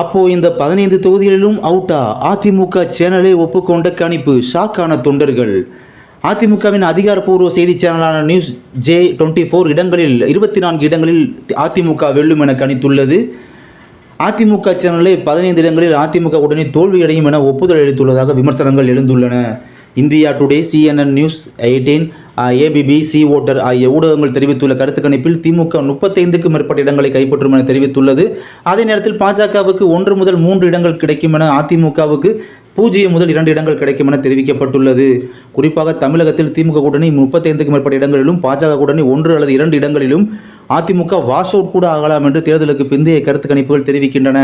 அப்போ இந்த பதினைந்து தொகுதிகளிலும் அவுட்டா அதிமுக சேனலை ஒப்புக்கொண்ட கணிப்பு ஷாக்கான தொண்டர்கள். அதிமுகவின் அதிகாரப்பூர்வ செய்தி சேனலான நியூஸ் ஜே டுவெண்ட்டி ஃபோர் இடங்களில் இருபத்தி நான்கு இடங்களில் அதிமுக வெல்லும் என கணித்துள்ளது. அதிமுக சேனலை பதினைந்து இடங்களில் அதிமுக உடனே தோல்வியடையும் என ஒப்புதல் அளித்துள்ளதாக விமர்சனங்கள் எழுந்துள்ளன. India Today CNN News Eighteen ABP C Voter ஆகிய ஊடகங்கள் தெரிவித்துள்ள கருத்து கணிப்பில் திமுக முப்பத்தைந்துக்கும் மேற்பட்ட இடங்களை கைப்பற்றும் என தெரிவித்துள்ளது. அதே நேரத்தில் பாஜகவுக்கு ஒன்று முதல் மூன்று இடங்கள் கிடைக்கும் என அதிமுகவுக்கு பூஜ்ஜியம் முதல் இரண்டு இடங்கள் கிடைக்கும் என தெரிவிக்கப்பட்டுள்ளது. குறிப்பாக தமிழகத்தில் திமுக கூட்டணி முப்பத்தைந்துக்கும் மேற்பட்ட இடங்களிலும் பாஜக கூட்டணி ஒன்று அல்லது இரண்டு இடங்களிலும் அதிமுக வாஷ் அவுட் கூட ஆகலாம் என்று தேர்தலுக்கு பிந்தைய கருத்து கணிப்புகள் தெரிவிக்கின்றன.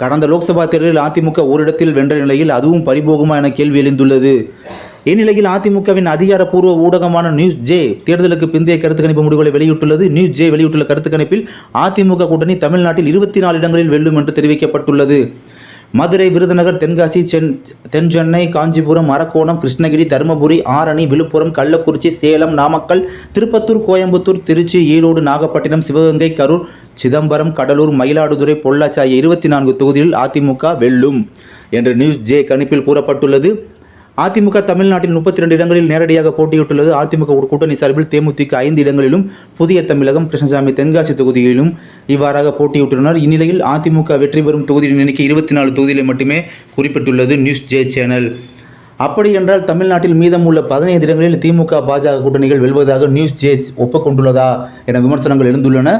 கடந்த லோக்சபா தேர்தலில் அதிமுக ஓரிடத்தில் வென்ற நிலையில் அதுவும் பரிபோகுமா என கேள்வி எழுந்துள்ளது. இந்நிலையில் அதிமுகவின் அதிகாரப்பூர்வ ஊடகமான நியூஸ் ஜே தேர்தலுக்கு பிந்தைய கருத்து கணிப்பு முடிவுகளை வெளியிட்டுள்ளது. நியூஸ் ஜே வெளியிட்டுள்ள கருத்து கணிப்பில் அதிமுக கூட்டணி தமிழ்நாட்டில் இருபத்தி நாலு இடங்களில் வெல்லும் என்று தெரிவிக்கப்பட்டுள்ளது. மதுரை விருதுநகர் தென்காசி சென் தென் சென்னை காஞ்சிபுரம் அரக்கோணம் கிருஷ்ணகிரி தருமபுரி ஆரணி விழுப்புரம் கள்ளக்குறிச்சி சேலம் நாமக்கல் திருப்பத்தூர் கோயம்புத்தூர் திருச்சி ஈரோடு நாகப்பட்டினம் சிவகங்கை கரூர் சிதம்பரம் கடலூர் மயிலாடுதுறை பொள்ளாச்சி ஆகிய இருபத்தி நான்கு தொகுதிகளில் அதிமுக வெல்லும் என்று நியூஸ் ஜே கணிப்பில் கூறப்பட்டுள்ளது. அதிமுக தமிழ்நாட்டில் முப்பத்தி ரெண்டு இடங்களில் நேரடியாக போட்டியிட்டுள்ளது. அதிமுக கூட்டணி சார்பில் தேமுதிக ஐந்து இடங்களிலும் புதிய தமிழகம் கிருஷ்ணசாமி தென்காசி தொகுதிகளிலும் இவ்வாறாக போட்டியிட்டுள்ளனர். இந்நிலையில் அதிமுக வெற்றி பெறும் தொகுதியின் எண்ணிக்கை இருபத்தி நாலு தொகுதிகளை மட்டுமே குறிப்பிட்டுள்ளது நியூஸ் ஜே சேனல். அப்படி என்றால் தமிழ்நாட்டில் மீதமுள்ள பதினைந்து இடங்களில் திமுக பாஜக கூட்டணிகள் வெல்வதாக நியூஸ் ஜே ஒப்புக்கொண்டுள்ளதா என விமர்சனங்கள் எழுந்துள்ளன.